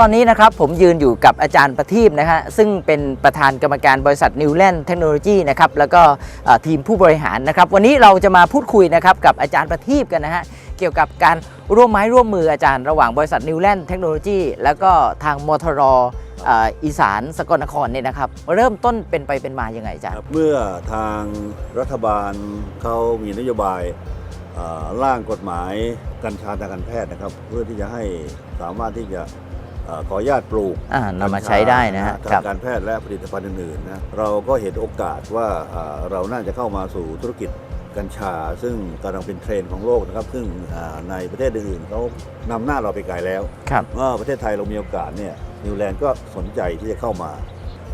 ตอนนี้นะครับผมยืนอยู่กับอาจารย์ประทีปนะฮะซึ่งเป็นประธานกรรมการบริษัท Newland Technology นะครับแล้วก็ทีมผู้บริหารนะครับ วันนี้เราจะมาพูดคุยนะครับกับอาจารย์ประทีปกันนะฮะเกี่ยวกับการร่วมไม้ร่วมมืออาจารย์ระหว่างบริษัท Newland Technology แล้วก็ทางมทรอ่ออีสานสกลนครเนี่ยนะครับ เริ่มต้นเป็นไปเป็นมาอยังไงอาจารย์เมื่อทางรัฐบาลเขามีนโยบายร่างกฎหมายกัญชาทางการแพทย์นะครับ เพื่อที่จะให้สามารถที่จะ ขออนุญาตปลูกอ่านำมาใช้ได้นะฮะกัญครัชาบทางการแพทย์และผลิตภัณฑ์อื่นๆนะเราก็เห็นโอกาสว่าเอ่อเราน่าจะเข้ามาสู่ธุรกิจกัญชา ซึ่งกำลังเป็นเทรนด์ของโลกนะครับ ซึ่งอ่าในประเทศอื่นๆเขานำหน้าเราไปไกลแล้วครับเมื่อประเทศไทยเรามีโอกาสเนี่ยนิวแลนด์ก็สนใจที่จะเข้ามา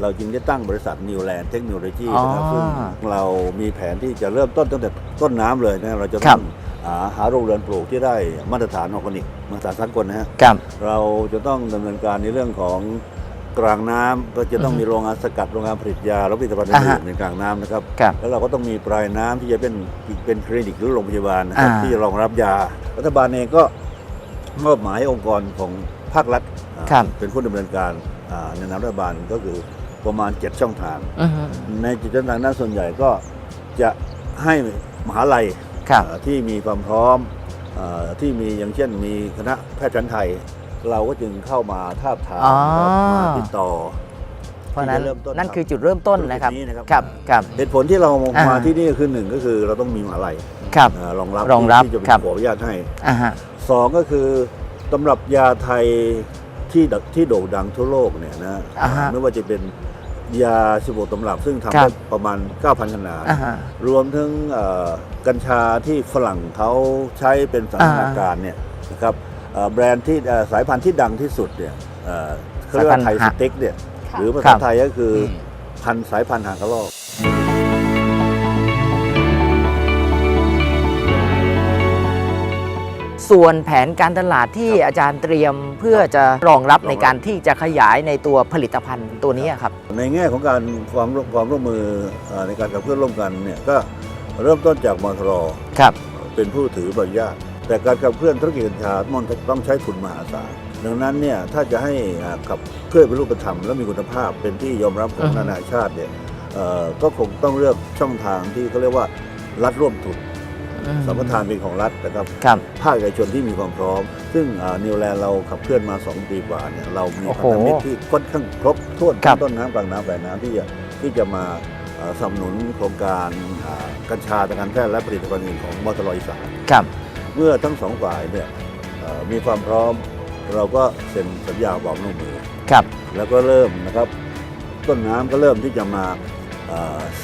เราจึงได้ตั้งบริษัทนิวแลนด์เทคโนโลยีนะครับอ๋อซึ่งเรามีแผนที่จะเริ่มต้นตั้งแต่ต้นน้ำเลยนะเราจะครัต้อบง หาหาโรงเรือนปลูกที่ได้มาตรฐานออร์แกนิกมาตรฐานสากลนะฮะครับ เราจะต้องดำเนินการในเรื่องของกลางน้ำก็จะต้องอือฮึมีโรงงานสกัดโรงงานผลิตยาและผลิตภัณฑ์อ่าอื่ฮะนๆในกลางน้ำนะครับครับ แล้วเราก็ต้องมีปลายน้ำที่จะเป็นเป็นคลินิกหรือโรงพยาบาลนะครับอ่าที่จะรองรับยา รัฐบาลเองก็มอบหมายให้องค์กรของภาครัฐอ่าครับเป็นผู้ดำเนินการอ่าในนามรัฐบาลก็คือประมาณ 7 ช่องทางอือฮึในเจ็ดช่องทางนั้นส่วนใหญ่ก็จะให้มหาลัย ครับอ่าที่มีความพร้อมอาที่มีอย่างเช่นมีคณะแพทย์แผนไทย เราก็จึงเข้ามาทาบทามอ๋อมาติดต่อ เพราะฉะนั้นที่จะเริ่มต้นนั่นคือจุดเริ่มต้นนะครับธุรกิจนี้นะครับครับครับเหตุผลที่เราอ่ามมาที่นี่คือหนึ่งก็คือเราต้องมีมหาลัยครับอ่ารองรับรองรับที่จะครับขออนุญาตให้อ่าฮะสองก็คือตำรับยาไทยที่ดัที่โด่งดังทั่วโลกเนี่ยนะอ่าฮะไม่ว่าจะเป็น ยาสิบตำรับซึ่งทำครัได้บประมาณ 9,000 ขนาดอ่าฮะรวมถึงเอ่อกัญชาที่ฝรั่งเขาใช้เป็นสันทนาการเนี่ยนะครับเอ่อแบรนด์ที่เอ่อสายพันธุ์ที่ดังที่สุดเนี่ยเอ่อเขาเรียกว่าไทยสเต็กเนี่ยค่ะหรือภาครัษาบไทยก็คืออมพันธุ์สายพันธุ์หางกระรอก ส่วนแผนการตลาดที่อาจารย์เตรียมเพื่อจะรองรับในการที่จะขยายในตัวผลิตภัณฑ์ตัวนี้ครับ ในแง่ของการความร่วมความร่วมมือเอ่อในการขับเคลื่อนร่วมกันเนี่ยก็เริ่มต้นจากมทรครับเป็นผู้ถือใบอนุญาตแต่การขับเคลื่อนธุรกิจกัญชามันต้องใช้ทุนมหาศาลดังนั้นเนี่ยถ้าจะให้อ่าขับเคลื่อนเป็นรูปธรรมและมีคุณภาพเป็นที่ยอมรับของอือฮึนานาชาติเนี่ยเอ่อก็คงต้องเลือกช่องทางที่เขาเรียกว่ารัฐร่วมทุน สัมปทานเป็นของรัฐนะครับครับ ภาคเอกชนที่มีความพร้อม ซึ่งนิวแลนด์เราขับเคลื่อนมา 2 ปีกว่าเนี่ยเรามีโอ้พัโหนธมิตรที่ค่อนข้างครบถ้วนครับต้นน้ำกลางน้ำปลายน้ำที่จะที่จะมาเอ่อสนับสนุนโครงการอ่ากัญชาทางการแพทย์และผลิตภัณฑ์อื่นของมอตลอีสานครับ เมื่อทั้งสองฝ่ายเนี่ยเอ่อมีความพร้อมเราก็เซ็นสัญญาบอกร่วมมือครับ แล้วก็เริ่มนะครับ ต้นน้ำก็เริ่มที่จะมาเอ่อ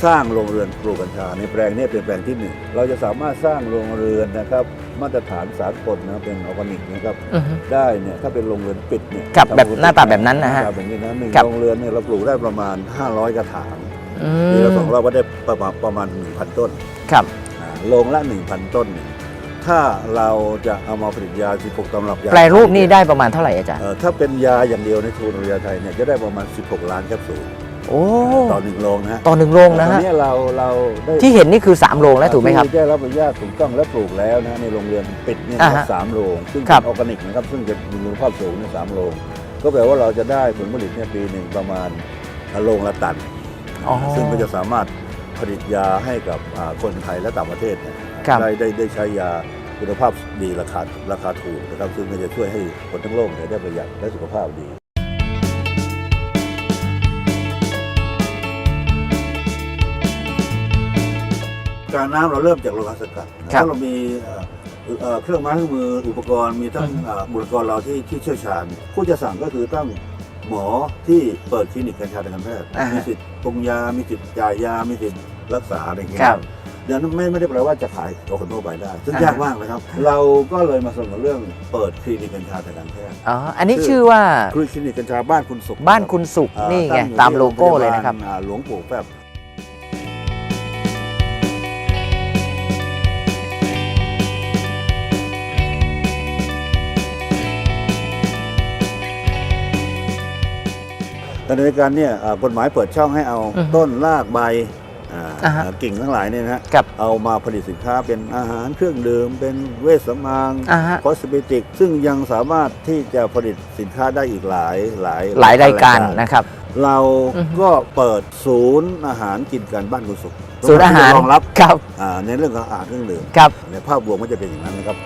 สร้างโรงเรือนปลูกกัญชา ในแปลงนี้เป็นแปลงที่หนึ่งเราจะสามารถสร้างโรงเรือนนะครับมาตรฐานสากลนะเป็นออร์แกนิกนะครับอือฮึได้เนี่ยถ้าเป็นโรงเรือนปิดเนี่ยครับทำแบบหน้าตาแบบนั้นนะฮะหาตาแบบนี้นะหนึ่งครับโรงเรือนเนี่ยเราปลูกได้ประมาณ 500 กระถางอืปีละมสองรอบก็ได้ประมาณประมาณ1,000 ต้นครับอ่าโรงละ 1,000 ต้นเนี่ยถ้าเราจะเอามาผลิตยา 16 ตำรับยา แปลรูปนี่ได้ประมาณเท่าไหร่อาจารย์เอ่อถ้าเป็นยาอย่างเดียวในทูนยาไทยเนี่ยจะได้ประมาณ 16 ล้านแคปซูล โอ้ต่อหนึ่งโรงนะฮะต่อหนึ่งโรงนะตอฮะนนี้เราเราได้ที่เห็นนี่คือ 3 โรงแล้วถูกไหมครับ ที่ได้รับอนุญาตถูกต้องและปลูกแล้วนะในโรงเรือนปิดเนี่ยอ่านะคฮะรับสามโรงซึ่งครัเป็บ นออร์แกนิกนะครับซึ่งจะมีคุณภาพสูงในยสามโรงก็แปลว่าเราจะได้ผลผลิตเนี่ยปีหนึ่งประมาณโรงละตัน อ๋อ ซึ่งก็จะสามารถผลิตยาให้กับอ่าคนไทยและต่างประเทศเนี่ยครับ ได้ได้ได้ใช้ยาคุณภาพดีราคาราคาถูกนะครับซึ่งก็จะช่วยให้คนทั้งโลกเนี่ยได้ประหยัดและสุขภาพดี การน้ำเราเริ่มจากโรงงานสกัดนะครับถ้าเรามีเอ่อเอ่อเครื่องไม้เครื่องมืออุปกรณ์มีทั้งอืมเอ่อบุคลากรเราที่ที่เชี่ยวชาญผู้จะสั่งก็คือต้องหมอที่เปิดคลินิกกัญชาทางการแพทย์อ่าฮะมีสิทธิ์ปรุงยา มีสิทธิ์จ่ายยา มีสิทธิ์รักษาอะไรอย่างเงี้ยครับเดี๋ยวนั้นไม่ไม่ได้แปลว่าจะขายต่อคนทั่วไปได้ ซึ่งอ่าฮะ ยากมากนะครับ เราก็เลยมาเสนอเรื่องเปิดคลินิกกัญชาทางการแพทย์อ๋ออันนี้ชื่อว่าคือคลินิกกัญชาบ้านคุณสุข บ้านคุณสุขอ่านี่ไงตั้อยู่ตามที่โลโก้งพาาเลยนะครับอ่าหลวงปู่แป๊บ แต่ในการเนี่ยอ่ากฎหมายเปิดช่องให้เอาอือฮึต้นรากใบอ่าอ่าฮะกิ่งทั้งหลายเนี่ยนะฮะครับเอามาผลิตสินค้าเป็นอาหารเครื่องดื่มเป็นเวชสำอางอ่าฮะคอสเมติก ซึ่งยังสามารถที่จะผลิตสินค้าได้อีกหลายหลายหลายรายการนะครับ เราอือฮึก็เปิดศูนย์อาหารกินกันบ้านคุณสุขศูนย์อาหารรองรับครับอ่าในเรื่องของอาหารเครื่องดื่มครับในภาพรวมก็จะเป็นอย่างนั้นนะครับ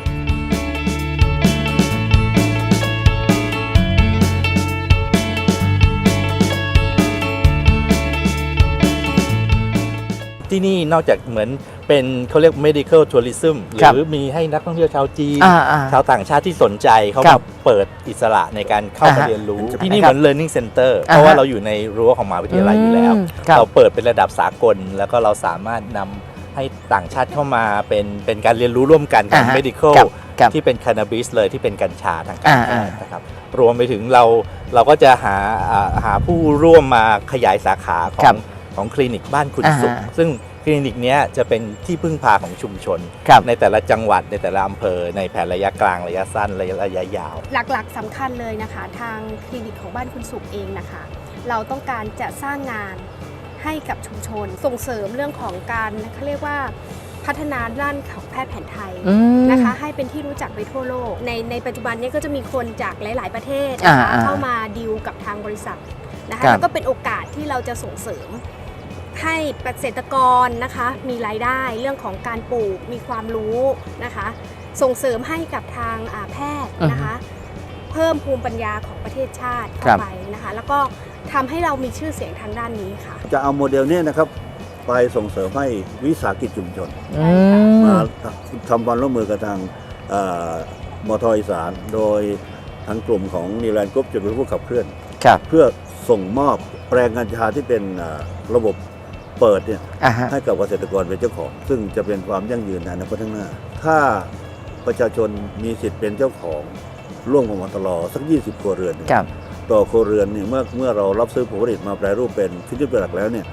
ที่นี่นอกจากเหมือนเป็นเขาเรียก medical tourism หครับรือมีให้นักท่องเที่ยวชาวจีน อ่าอ่าชาวต่างชาติที่สนใจเขาครัมาบเปิดอิสระในการเข้าอ่ามาฮะเรียนรู้ครับที่นี่เหมือน learning center อ่าฮะเพราะว่าเราอยู่ในรั้วของมหาวิทยาลัยอยู่แล้ว อืมครับ เราเปิดเป็นระดับสากล แล้วก็เราสามารถนำให้ต่างชาติเข้ามาเป็นเป็นการเรียนรู้ร่วมกันทางอ่าฮะ medical ครับครับ ที่เป็น cannabis เลยที่เป็นกัญชาทางการแพอ่าทย์อ่าน นะครับรวมไปถึงเราเราก็จะหาอ่าหาผู้ร่วมมาขยายสาขาขอครังบ ของคลินิกบ้านคุณอ่าฮะสุข ซึ่งคลินิกเนี้ยจะเป็นที่พึ่งพาของชุมชนครับในแต่ละจังหวัดในแต่ละอำเภอ ในแผนระยะกลางระยะสั้นระยะระยะยาว หลักๆสำคัญเลยนะคะ ทางคลินิกของบ้านคุณสุขเองนะคะ เราต้องการจะสร้างงานให้กับชุมชน ส่งเสริมเรื่องของการเขาเรียกว่าพัฒนาด้านของแพทย์แผนไทยอืมนะคะให้เป็นที่รู้จักไปทั่วโลก ในในปัจจุบันเนี้ก็จะมีคนจากหลาย ๆ ประเทศนะคะอ่าๆเข้ามาดีลกับทางบริษัทนะครัคะบแล้วก็เป็นโอกาสที่เราจะส่งเสริม ให้เกษตรกรนะคะมีรายได้เรื่องของการปลูกมีความรู้นะคะ ส่งเสริมให้กับทางอ่าแพทย์นะคะ เพิ่มภูมิปัญญาของประเทศชาติครัเข้าบไปนะคะ แล้วก็ทำให้เรามีชื่อเสียงทางด้านนี้ค่ะ จะเอาโมเดลเนี้นะครับไปส่งเสริมให้วิสาหกิจชุมชนอืมมาทำความร่วมมือกับทางเอ่อมทอีสาน โดยทางกลุ่มของนิวแลนด์กรุ๊ปจะเป็นผู้ขับเคลื่อนครับเพื่อส่งมอบแปลงกัญชาที่เป็นเอ่อระบบ เปิดเนี่ยอ่าฮะ ให้กับเกษตรกรเป็นเจ้าของ ซึ่งจะเป็นความยั่งยืนในอนาคตข้างหน้า ถ้าประชาชนมีสิทธิ์เป็นเจ้าของร่วมกับมตลสัก 20 ครัวเรือนเนี่ยครับ ต่อครัวเรือนเนี่ยเมื่อเมื่อเรารับซื้อผลผลิตมาแปรรูปเป็นฟินิชเป็นหลักแล้วเนี่ย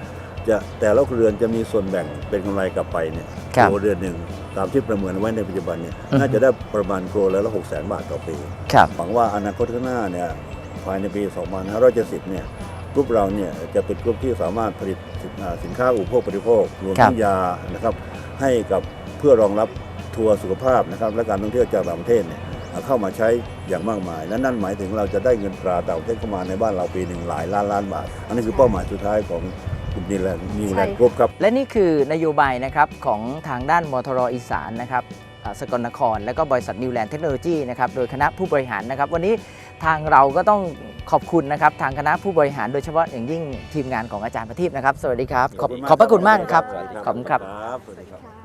จะแต่ละครัวเรือนจะมีส่วนแบ่งเป็นกำไรกลับไปเนี่ยครับครัวเรือนหนึ่งตามที่ประเมินไว้ในปัจจุบันเนี่ยอือฮึ น่าจะได้ประมาณครัวเรือนละหกแสนบาทต่อปี ครับ หวังว่าอนาคตข้างหน้าเนี่ยภายในปี 2570 เนี่ย กลุ่มเราเนี่ยจะเป็นกลุ่มที่สามารถผลิตสินอ่าสินค้าอุปโภคบริโภครวมครัทั้บงยานะครับ ให้กับเพื่อรองรับทัวร์สุขภาพนะครับ และการท่องเที่ยวจากต่างประเทศเนี่ยเข้ามาใช้อย่างมากมาย และนั่นหมายถึงเราจะได้เงินตราต่างประเทศเข้ามาในบ้านเราปีหนึ่งหลายล้านล้านบาท อันนี้คือเป้าหมายสุดท้ายของกลุ่มนิวแลนด์นิวแลนด์กรุ๊ปครับและนี่คือนโยบายนะครับของทางด้านมทรอีสานนะครับอ่า สกลนคร และก็บริษัทนิวแลนด์เทคโนโลยีนะครับโดยคณะผู้บริหารนะครับ วันนี้ทางเราก็ต้องขอบคุณนะครับทางคณะผู้บริหารโดยเฉพาะอย่างยิ่งทีมงานของอาจารย์ประทีปนะครับ สวัสดีครับ ขอบขอบพระคุณมากครับ ขอบคุณครับ สวัสดีครับ